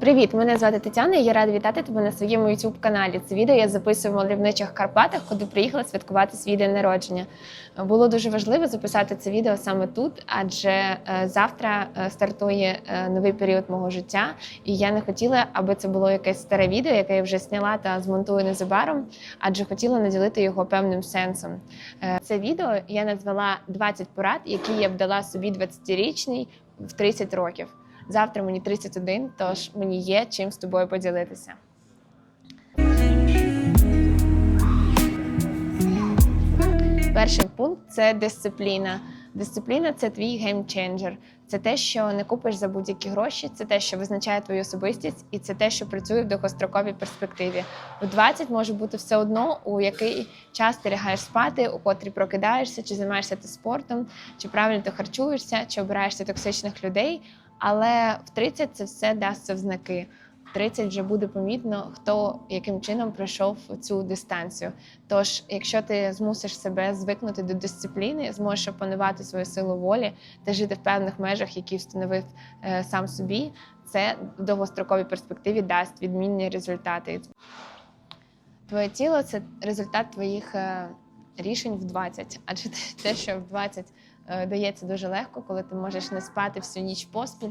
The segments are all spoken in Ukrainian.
Привіт, мене звати Тетяна. і Я рада вітати тебе на своєму youtube каналі. Це відео я записую в мальовничих Карпатах, куди приїхала святкувати свій день народження. Було дуже важливо записати це відео саме тут, адже е, завтра е, стартує е, новий період мого життя, і я не хотіла, аби це було якесь старе відео, яке я вже зняла та змонтую незабаром, адже хотіла наділити його певним сенсом. Це відео я назвала 20 порад, які я б дала собі 20-річній в 30 років. Завтра мені 31, тож мені є чим з тобою поділитися. Перший пункт це дисципліна. Дисципліна це твій геймченджер. Це те, що не купиш за будь-які гроші, це те, що визначає твою особистість, і це те, що працює в довгостроковій перспективі. У 20 може бути все одно, у який час ти лягаєш спати, у котрій прокидаєшся, чи займаєшся ти спортом, чи правильно ти харчуєшся, чи обираєшся токсичних людей. Але в 30 це все дасться в знаки. В 30 вже буде помітно, хто яким чином пройшов цю дистанцію. Тож, якщо ти змусиш себе звикнути до дисципліни, зможеш опанувати свою силу волі та жити в певних межах, які встановив е, сам собі, це в довгостроковій перспективі дасть відмінні результати. Твоє тіло це результат твоїх е, рішень в 20. Адже те, що в 20 е, дається дуже легко, коли ти можеш не спати всю ніч поспіль,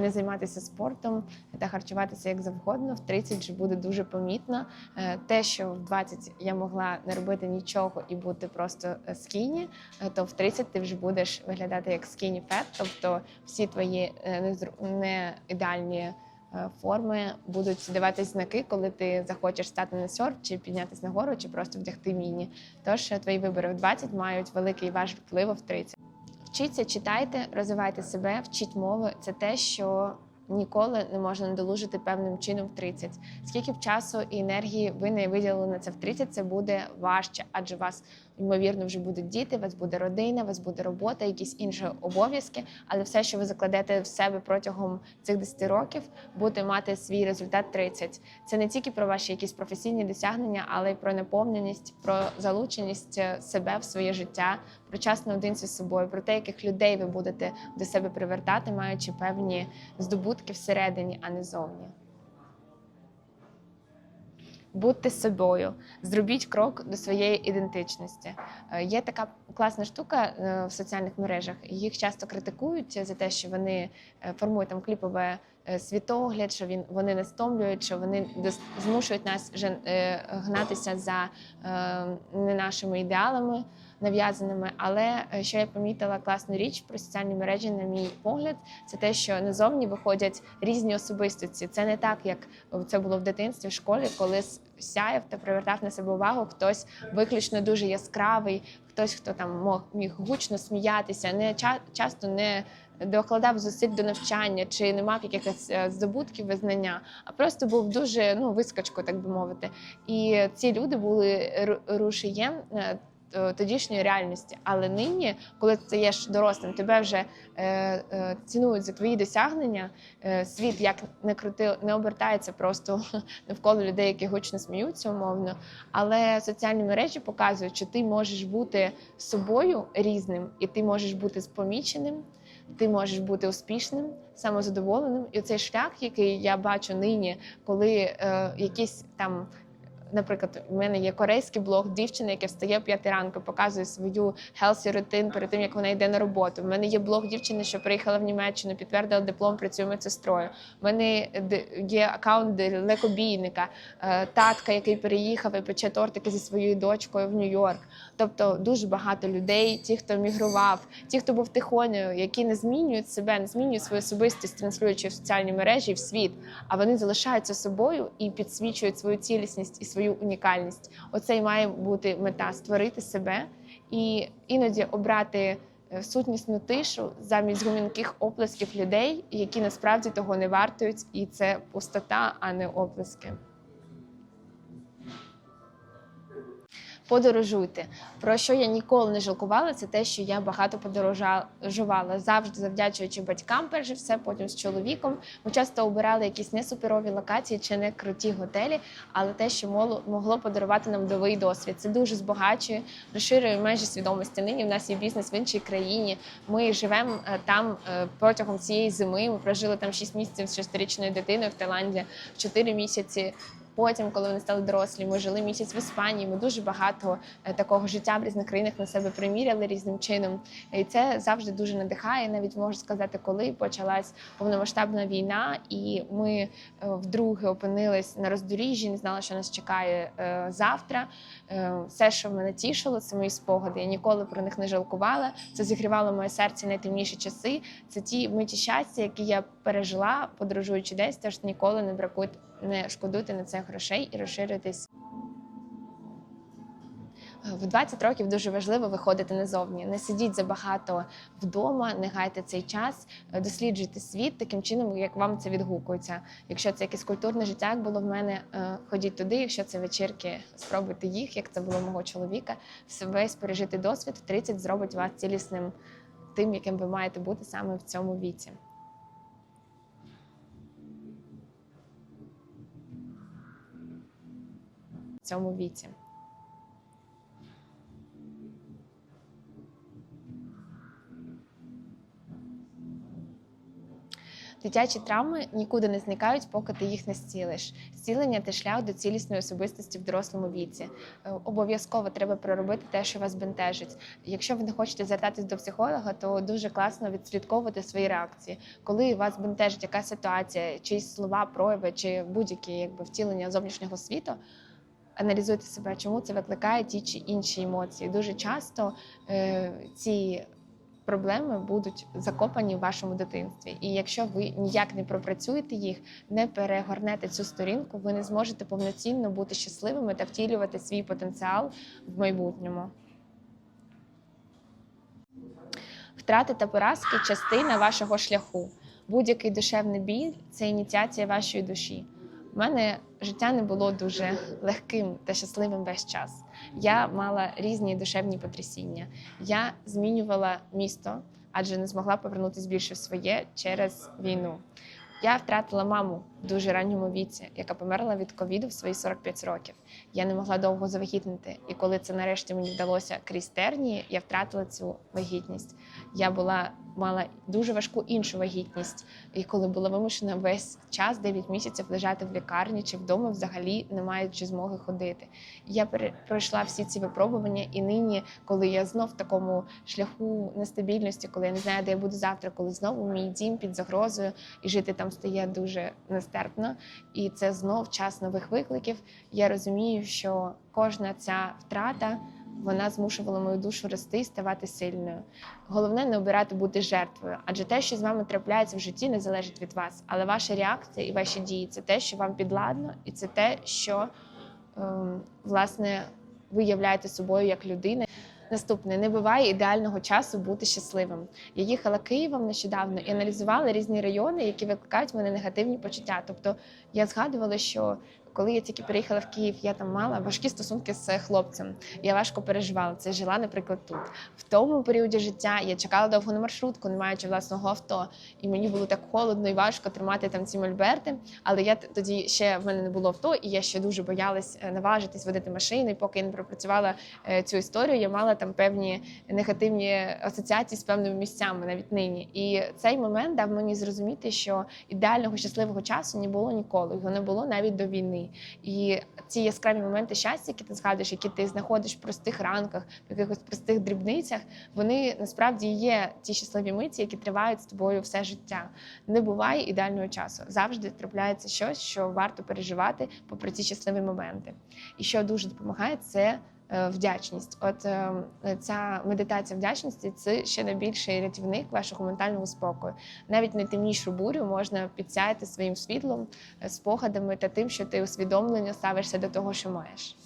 не займатися спортом та харчуватися як завгодно. В 30 вже буде дуже помітно. Е, Те, що в 20 я могла не робити нічого і бути просто е, скіні, е, то в 30 ти вже будеш виглядати як скіні фет, тобто всі твої е, не ідеальні е, форми будуть давати знаки, коли ти захочеш стати на серф, чи піднятися на гору, чи просто вдягти міні. Тож е, твої вибори в 20 мають великий ваш вплив в 30. Вчіться, читайте, розвивайте себе, вчіть мови. Це те, що ніколи не можна надолужити певним чином в 30. Скільки б часу і енергії ви не виділили на це в 30, це буде важче, адже вас ймовірно вже будуть діти, у вас буде родина, у вас буде робота, якісь інші обов'язки. Але все, що ви закладете в себе протягом цих 10 років, буде мати свій результат 30. Це не тільки про ваші якісь професійні досягнення, але й про наповненість, про залученість е, себе в своє життя, про час наодинці з собою, про те, яких людей ви будете до себе привертати, маючи певні здобутки всередині, а не зовні. Будьте собою, зробіть крок до своєї ідентичності. Е, Є така класна штука е, в соціальних мережах. Їх часто критикують за те, що вони е, формують там кліпове світогляд, що він вони не стомлюють, що вони змушують нас гнатися за не нашими ідеалами нав'язаними. Але е, що я помітила класну річ про соціальні мережі, на мій погляд, це те, що назовні виходять різні особистості. Це не так, як це було в дитинстві, в школі, коли сяяв та привертав на себе увагу хтось виключно дуже яскравий, хтось, хто там мог міг гучно сміятися, не ча- часто не докладав зусиль до навчання чи не мав якихось е, здобутків визнання, а просто був дуже ну вискочко, так би мовити. І ці люди були ру- рушієм. Е, Тодішньої реальності, але нині, коли ти стаєш дорослим, тебе вже е, е, цінують за твої досягнення. Е, світ як не крути, не обертається просто навколо людей, які гучно сміються, умовно. Але соціальні мережі показують, що ти можеш бути собою різним, і ти можеш бути споміченим, ти можеш бути успішним, самозадоволеним. І цей шлях, який я бачу нині, коли е, якісь там. Наприклад, у мене є корейський блог дівчини, яка встає о 5 ранку, показує свою healthy рутин перед тим, як вона йде на роботу. У мене є блог дівчини, що приїхала в Німеччину, підтвердила диплом, працює медсестрою. У мене є аккаунт далекобійника, е, татка, який переїхав і пече тортики зі своєю дочкою в Нью-Йорк. Тобто дуже багато людей, ті, хто мігрував, ті, хто був тихонею, які не змінюють себе, не змінюють свою особистість, транслюючи в соціальні мережі в світ, а вони залишаються собою і підсвічують свою цілісність і свою унікальність. Оце й має бути мета створити себе і іноді обрати. е, Сутнісну тишу замість гумінких оплесків людей, які насправді того не вартують, і це пустота, а не оплески. Подорожуйте. Про що я ніколи не жалкувала, це те, що я багато подорожувала, завжди завдячуючи батькам, перш все, потім з чоловіком. Ми часто обирали якісь несуперові локації чи не круті готелі, але те, що могло подарувати нам новий досвід. Це дуже збагачує, розширює межі свідомості. Нині в нас є бізнес в іншій країні. Ми живемо е, там е, протягом цієї зими. Ми прожили там 6 місяців з шестирічною дитиною в Таїланді, 4 місяці. Потім, коли вони стали дорослі, ми жили місяць в Іспанії. Ми дуже багато е, такого життя в різних країнах на себе приміряли різним чином. І це завжди дуже надихає. Навіть можу сказати, коли почалась повномасштабна війна, і ми е, вдруге опинились на роздоріжжі, не знали, що нас чекає е, завтра. Все, що мене тішило, це мої спогади. Я ніколи про них не жалкувала. Це зігрівало моє серце найтемніші часи. Це ті миті щастя, які я пережила, подорожуючи десь, тож ніколи не бракуйте, не шкодуйте на це грошей і розширюйтесь. В 20 років дуже важливо виходити назовні. Не сидіть забагато вдома, не гайте цей час, е, досліджуйте світ таким чином, як вам це відгукується. Якщо це якесь культурне життя, як було в мене, е, ходіть туди. Якщо це вечірки, спробуйте їх, як це було мого чоловіка. Весь пережитий досвід в 30 зробить вас цілісним тим, яким ви маєте бути саме в цьому віці. Цьому віці. Дитячі травми нікуди не зникають, поки ти їх не зцілиш. Зцілення це шлях до цілісної особистості в дорослому віці. Е, Обов'язково треба проробити те, що вас бентежить. Якщо ви не хочете звертатись до психолога, то дуже класно відслідковувати свої реакції. Коли вас бентежить якась ситуація, чиїсь слова, прояви чи будь-які якби втілення зовнішнього світу. Аналізуйте себе, чому це викликає ті чи інші емоції. Дуже часто е, ці проблеми будуть закопані в вашому дитинстві. І якщо ви ніяк не пропрацюєте їх, не перегорнете цю сторінку, ви не зможете повноцінно бути щасливими та втілювати свій потенціал в майбутньому. Втрати та поразки частина вашого шляху. Будь-який душевний біль це ініціація вашої душі. У мене життя не було дуже легким та щасливим весь час. Я мала різні душевні потрясіння. Я змінювала місто, адже не змогла повернутися більше в своє через війну. Я втратила маму в дуже ранньому віці, яка померла від ковіду в свої 45 років. Я не могла довго завагітнити. І коли це нарешті мені вдалося крізь тернії, я втратила цю вагітність. Я була мала дуже важку іншу вагітність, і коли була вимушена весь час 9 місяців лежати в лікарні чи вдома, взагалі не маючи змоги ходити. Я пройшла всі ці випробування, і нині, коли я знов в такому шляху нестабільності, коли я не знаю, де я буду завтра, коли знову мій дім під загрозою, і жити там стає дуже нестерпно, і це знов час нових викликів. Я розумію, що кожна ця втрата. Вона змушувала мою душу рости і ставати сильною. Головне не обирати бути жертвою, адже те, що з вами трапляється в житті, не залежить від вас. Але ваша реакція і ваші дії це те, що вам підладно, і це те, що ем, власне ви являєте собою як людина. Наступне не буває ідеального часу бути щасливим. Я їхала Києвом нещодавно і аналізувала різні райони, які викликають в мене негативні почуття. Тобто я згадувала, що коли я тільки переїхала в Київ, я там мала важкі стосунки з хлопцем. Я важко переживала це. Жила, наприклад, тут. В тому періоді життя я чекала довго на маршрутку, не маючи власного авто, і мені було так холодно і важко тримати там ці мольберти. Але я тоді ще в мене не було авто, і я ще дуже боялась е, наважитись водити машину. Поки я не пропрацювала е, цю історію, я мала там певні негативні асоціації з певними місцями, навіть нині. І цей момент дав мені зрозуміти, що ідеального щасливого часу не було ніколи. Його не було навіть до війни. І ці яскраві моменти щастя, які ти згадуєш, які ти знаходиш в простих ранках, в якихось простих дрібницях, вони насправді є ті щасливі миті, які тривають з тобою все життя. Не буває ідеального часу. Завжди трапляється щось, що варто переживати попри ці щасливі моменти. І що дуже допомагає, це вдячність. От е, ця медитація вдячності це ще найбільший рятівник вашого ментального спокою. Навіть найтемнішу бурю можна підсяяти своїм світлом, е, спогадами та тим, що ти усвідомлено ставишся до того, що маєш.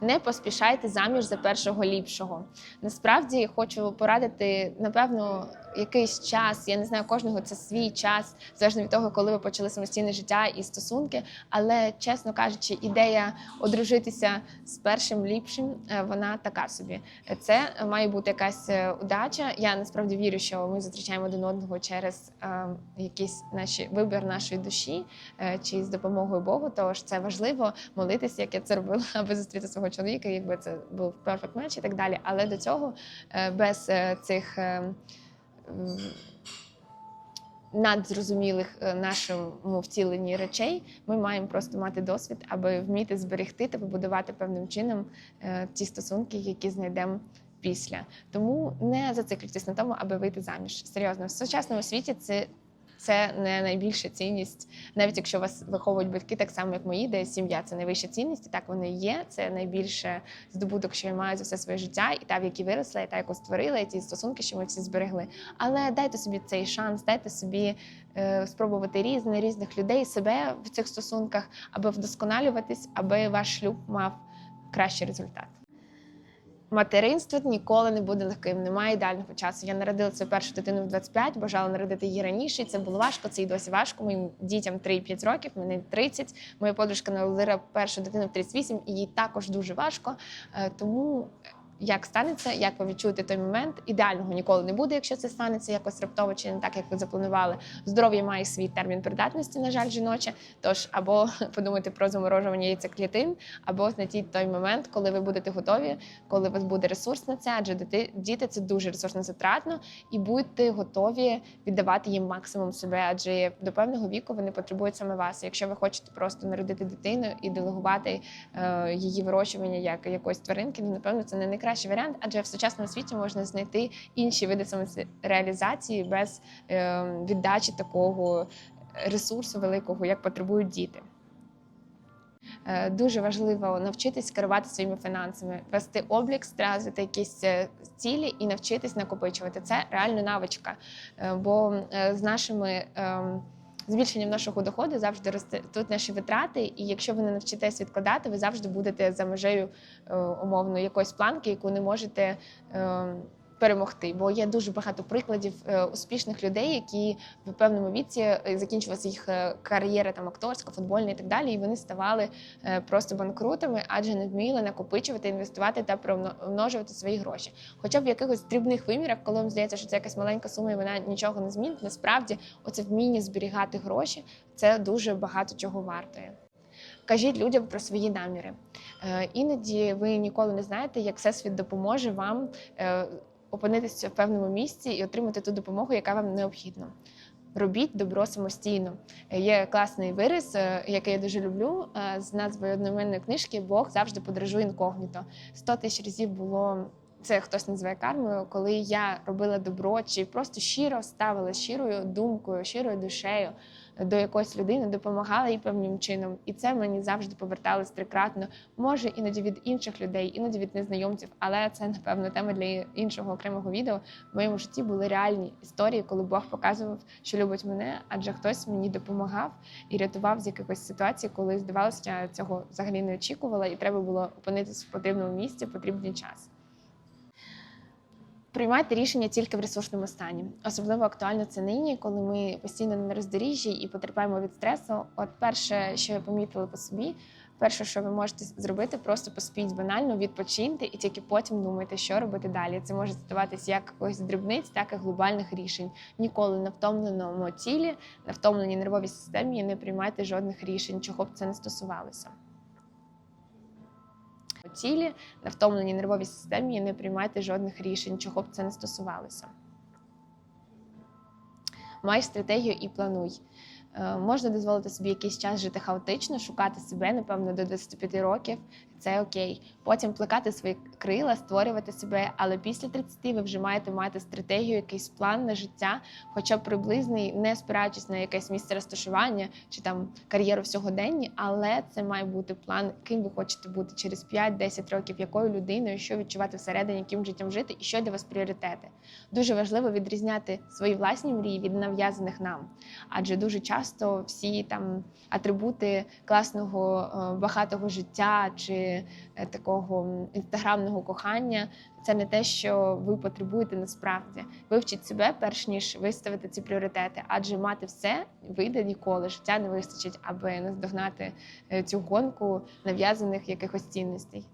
Не поспішайте заміж за першого ліпшого. Насправді хочу порадити, напевно, якийсь час. Я не знаю, кожного це свій час, залежно від того, коли ви почали самостійне життя і стосунки. Але чесно кажучи, ідея одружитися з першим ліпшим, е, вона така собі. Це має бути якась е, удача. Я насправді вірю, що ми зустрічаємо один одного через е, якийсь наші вибір нашої душі е, чи з допомогою Богу. Тож це важливо молитися, як я це робила, аби зустріти свого чоловіка, якби це був perfect match і так далі. Але до цього е, без е, цих. е, Надзрозумілих нашому втіленні речей ми маємо просто мати досвід, аби вміти зберегти та побудувати певним чином ті стосунки, які знайдемо після. Тому не зациклюйтесь на тому, аби вийти заміж. Серйозно, в сучасному світі це. Це не найбільша цінність, навіть якщо вас виховують батьки, так само як мої, де сім'я це найвища цінність, і так вони є. Це найбільше здобуток, що я маю за все своє життя, і та, в якій виросла, і та, яку створила, і ті стосунки, що ми всі зберегли. Але дайте собі цей шанс, дайте собі е, спробувати різне, різних людей, себе в цих стосунках, аби вдосконалюватись, аби ваш шлюб мав кращий результат. Материнство ніколи не буде легким, немає ідеального часу. Я народила цю першу дитину в 25, бажала народити її раніше. і Це було важко, це і досі важко. Моїм дітям 3-5 років, мені 30. Моя подружка народила першу дитину в 38, і їй також дуже важко. Е, Тому як станеться, як ви відчуєте той момент, ідеального ніколи не буде, якщо це станеться якось раптово чи не так, як ви запланували. Здоров'я має свій термін придатності, на жаль, жіноче. Тож або подумайте про заморожування яйцеклітин, або знайдіть той момент, коли ви будете готові, коли у вас буде ресурс на це, адже діти це дуже ресурсно затратно, і будьте готові віддавати їм максимум себе, адже до певного віку вони потребують саме вас. Якщо ви хочете просто народити дитину і делегувати е, її вирощування як якоїсь тваринки, ну напевно це не найкращий варіант, адже в сучасному світі можна знайти інші види самореалізації без е, віддачі такого ресурсу великого, як потребують діти. Е, Дуже важливо навчитись керувати своїми фінансами, вести облік, стразити якісь е, цілі і навчитись накопичувати. Це реально навичка. Е, Бо з нашими ем, збільшенням нашого доходу завжди ростуть наші витрати, і якщо ви не навчитесь відкладати, ви завжди будете за межею е, умовно якоїсь планки, яку не можете. Перемогти, бо є дуже багато прикладів е, успішних людей, які в певному віці е, закінчилася їх е, кар'єра там акторська, футбольна і так далі, і вони ставали просто банкрутами, адже не вміли накопичувати, інвестувати та примножувати свої гроші. Хоча б в якихось дрібних вимірах, коли вам здається, що це якась маленька сума, і вона нічого не змінить. Насправді, оце вміння зберігати гроші це дуже багато чого вартує. Кажіть людям про свої наміри. Іноді ви ніколи не знаєте, як всесвіт допоможе вам опинитися в певному місці і отримати ту допомогу, яка вам необхідна. Робіть добро самостійно. Є класний вираз, е, який я дуже люблю, е, з назвою одноіменної книжки Бог завжди подорожує інкогніто. Сто тисяч разів було. Це хтось називає кармою, коли я робила добро, чи просто щиро ставила щирою думкою, щирою душею до якоїсь людини, допомагала їй певним чином, і це мені завжди поверталось трикратно. Може, іноді від інших людей, іноді від незнайомців, але це напевно тема для іншого окремого відео. В моєму житті були реальні історії, коли Бог показував, що любить мене, адже хтось мені допомагав і рятував з якихось ситуацій, коли здавалося, я цього взагалі не очікувала, і треба було опинитися в потрібному місці потрібний час. Приймайте рішення тільки в ресурсному стані. Особливо актуально це нині, коли ми постійно на роздоріжжі і потерпаємо від стресу. От перше, що я помітила по собі, перше, що ви можете зробити, просто поспіть банально, відпочиньте і тільки потім думайте, що робити далі. Це може стосуватись як якогось дрібниць, так і глобальних рішень. Ніколи на втомленому тілі, на втомленій нервовій системі не приймайте жодних рішень, чого б це не стосувалося. Тілі на втомленій нервовій системі і не приймайте жодних рішень, чого б це не стосувалося. Май стратегію і плануй. Е, Можна дозволити собі якийсь час жити хаотично, шукати себе, напевно, до 25 років. Це окей. Потім плекати свої крила, створювати себе. Але після 30 ви вже маєте мати стратегію, якийсь план на життя, хоча б приблизний, не спираючись на якесь місце розташування чи там кар'єру в сьогоденні, але це має бути план, ким ви хочете бути через 5-10 років, якою людиною, що відчувати всередині, яким життям жити, і що для вас пріоритети. Дуже важливо відрізняти свої власні мрії від нав'язаних нам, адже дуже часто. всі там атрибути класного е, багатого життя чи е, такого інстаграмного кохання це не те, що ви потребуєте насправді. Вивчіть себе, перш ніж виставити ці пріоритети, адже мати все вийде ніколи. Життя не вистачить, аби наздогнати е, цю гонку нав'язаних якихось цінностей.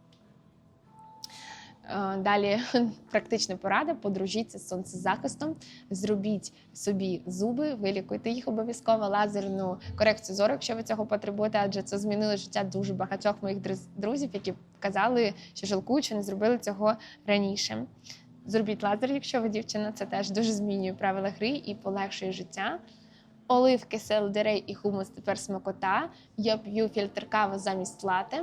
Е, Далі практична порада: подружіться з сонцезахистом, зробіть собі зуби, вилікуйте їх обов'язково, лазерну корекцію зору, якщо ви цього потребуєте, адже це змінило життя дуже багатьох моїх друзів, які казали, що жалкують, що не зробили цього раніше. Зробіть лазер, якщо ви дівчина, це теж дуже змінює правила гри і полегшує життя. Оливки, селдерей і хумус тепер смакота. Я п'ю фільтр кави замість лати.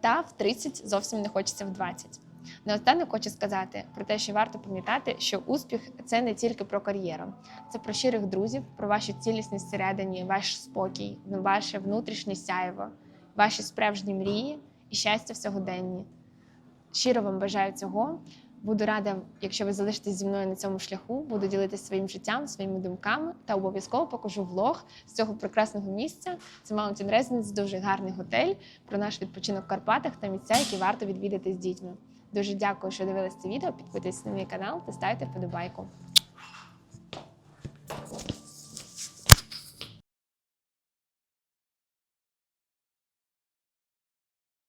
Та в 30 зовсім не хочеться в 20. Наостанок хочу сказати про те, що варто пам'ятати, що успіх це не тільки про кар'єру, це про щирих друзів, про вашу цілісність всередині, ваш спокій, ваше внутрішнє сяйво, ваші справжні мрії і щастя в сьогоденні. Щиро вам бажаю цього. Буду рада, якщо ви залишитесь зі мною на цьому шляху, буду ділитися своїм життям, своїми думками та обов'язково покажу влог з цього прекрасного місця. Це Mountain Residence, дуже гарний готель про наш відпочинок в Карпатах та місця, які варто відвідати з дітьми. Дуже дякую, що дивились це відео. Підписуйтесь на мій канал та ставте вподобайку.